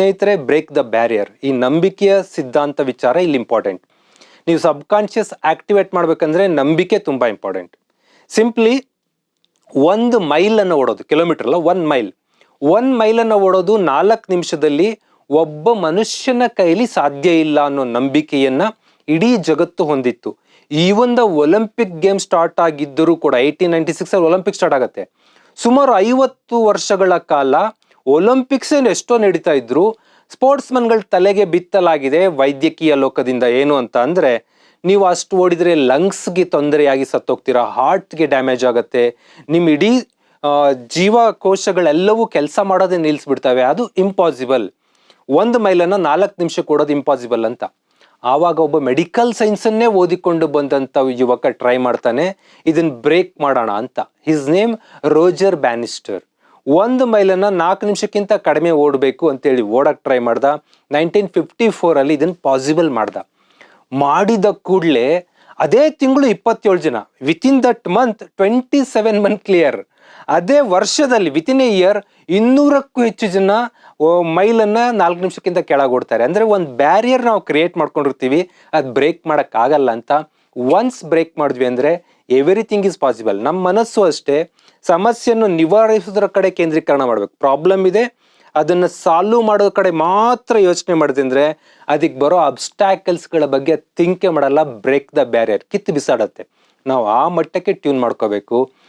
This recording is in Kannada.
ಸ್ನೇಹಿತರೆ ಬ್ರೇಕ್ ದ ಬ್ಯಾರಿಯರ್ ಈ ನಂಬಿಕೆಯ ಸಿದ್ಧಾಂತ ವಿಚಾರ ಇಲ್ಲಿ ಇಂಪಾರ್ಟೆಂಟ್ ನೀವು ಸಬ್ ಕಾನ್ಷಿಯಸ್ ಆಕ್ಟಿವೇಟ್ ಮಾಡ್ಬೇಕಂದ್ರೆ ನಂಬಿಕೆ ತುಂಬ ಇಂಪಾರ್ಟೆಂಟ್ ಸಿಂಪ್ಲಿ ಒಂದು ಮೈಲನ್ನು ಓಡೋದು ಕಿಲೋಮೀಟರ್ ಅಲ್ಲ ಒನ್ ಮೈಲ್ ಒನ್ ಮೈಲನ್ನು ಓಡೋದು ನಾಲ್ಕು ನಿಮಿಷದಲ್ಲಿ ಒಬ್ಬ ಮನುಷ್ಯನ ಕೈಲಿ ಸಾಧ್ಯ ಇಲ್ಲ ಅನ್ನೋ ನಂಬಿಕೆಯನ್ನ ಇಡೀ ಜಗತ್ತು ಹೊಂದಿತ್ತು. ಈ ಒಂದು ಒಲಿಂಪಿಕ್ ಗೇಮ್ ಸ್ಟಾರ್ಟ್ ಆಗಿದ್ದರೂ ಕೂಡ ಏಯ್ಟೀನ್ ನೈಂಟಿ ಸಿಕ್ಸ್ ಅಲ್ಲಿ ಒಲಿಂಪಿಕ್ ಸ್ಟಾರ್ಟ್ ಆಗುತ್ತೆ. ಸುಮಾರು ಐವತ್ತು ವರ್ಷಗಳ ಕಾಲ ಒಲಿಂಪಿಕ್ಸ್ ಎಷ್ಟೋ ನಡೀತಾ ಇದ್ರು ಸ್ಪೋರ್ಟ್ಸ್ಮನ್ಗಳ ತಲೆಗೆ ಬಿತ್ತಲಾಗಿದೆ ವೈದ್ಯಕೀಯ ಲೋಕದಿಂದ ಏನು ಅಂತ ಅಂದ್ರೆ, ನೀವು ಅಷ್ಟು ಓಡಿದ್ರೆ ಲಂಗ್ಸ್ಗೆ ತೊಂದರೆಯಾಗಿ ಸತ್ತೋಗ್ತೀರಾ ಹಾರ್ಟ್ಗೆ ಡ್ಯಾಮೇಜ್ ಆಗುತ್ತೆ ನಿಮ್ಮ ಇಡೀ ಜೀವಕೋಶಗಳೆಲ್ಲವೂ ಕೆಲಸ ಮಾಡೋದೇ ನಿಲ್ಲಿಸ್ಬಿಡ್ತವೆ ಅದು ಇಂಪಾಸಿಬಲ್ ಒಂದು ಮೈಲನ್ನು ನಾಲ್ಕು ನಿಮಿಷ ಕೊಡೋದು ಇಂಪಾಸಿಬಲ್ ಅಂತ. ಆವಾಗ ಒಬ್ಬ ಮೆಡಿಕಲ್ ಸೈನ್ಸನ್ನೇ ಓದಿಕೊಂಡು ಬಂದಂಥ ಯುವಕ ಟ್ರೈ ಮಾಡ್ತಾನೆ ಇದನ್ನು ಬ್ರೇಕ್ ಮಾಡೋಣ ಅಂತ. ಹಿಸ್ ನೇಮ್ ರೋಜರ್ ಬ್ಯಾನಿಸ್ಟರ್ ಒಂದು ಮೈಲನ್ನು ನಾಲ್ಕು ನಿಮಿಷಕ್ಕಿಂತ ಕಡಿಮೆ ಓಡಬೇಕು ಅಂತೇಳಿ ಓಡಕ್ಕೆ ಟ್ರೈ ಮಾಡ್ದ. ನೈನ್ಟೀನ್ ಫಿಫ್ಟಿ ಫೋರಲ್ಲಿ ಇದನ್ನು ಪಾಸಿಬಲ್ ಮಾಡ್ದ. ಮಾಡಿದ ಕೂಡಲೇ ಅದೇ ತಿಂಗಳು ಇಪ್ಪತ್ತೇಳು ಜನ within that month twenty seven month clear ಅದೇ ವರ್ಷದಲ್ಲಿ ವಿತಿನ್ ಎ ಇಯರ್ ಇನ್ನೂರಕ್ಕೂ ಹೆಚ್ಚು ಜನ ಮೈಲನ್ನ ನಾಲ್ಕು ನಿಮಿಷಕ್ಕಿಂತ ಕೆಳಗೆ ಓಡ್ತಾರೆ. ಅಂದ್ರೆ ಒಂದು ಬ್ಯಾರಿಯರ್ ನಾವು ಕ್ರಿಯೇಟ್ ಮಾಡ್ಕೊಂಡಿರ್ತೀವಿ, ಅದು ಬ್ರೇಕ್ ಮಾಡೋಕ್ಕಾಗಲ್ಲ ಅಂತ. ಒನ್ಸ್ ಬ್ರೇಕ್ ಮಾಡಿದ್ವಿ ಅಂದರೆ ಎವ್ರಿಥಿಂಗ್ ಇಸ್ ಪಾಸಿಬಲ್ ನಮ್ಮ ಮನಸ್ಸು ಅಷ್ಟೇ ಸಮಸ್ಯೆಯನ್ನು ನಿವಾರಿಸೋದ್ರ ಕಡೆ ಕೇಂದ್ರೀಕರಣ ಮಾಡಬೇಕು. ಪ್ರಾಬ್ಲಮ್ ಇದೆ, ಅದನ್ನು ಸಾಲ್ವ್ ಮಾಡೋ ಕಡೆ ಮಾತ್ರ ಯೋಚನೆ ಮಾಡಿದೆ ಅಂದರೆ ಅದಕ್ಕೆ ಬರೋ ಅಬ್ಸ್ಟ್ಯಾಕಲ್ಸ್ಗಳ ಬಗ್ಗೆ ಥಿಂಕೆ ಮಾಡಲ್ಲ ಬ್ರೇಕ್ ದ ಬ್ಯಾರಿಯರ್ ಕಿತ್ತು ಬಿಸಾಡತ್ತೆ. ನಾವು ಆ ಮಟ್ಟಕ್ಕೆ ಟ್ಯೂನ್ ಮಾಡ್ಕೋಬೇಕು.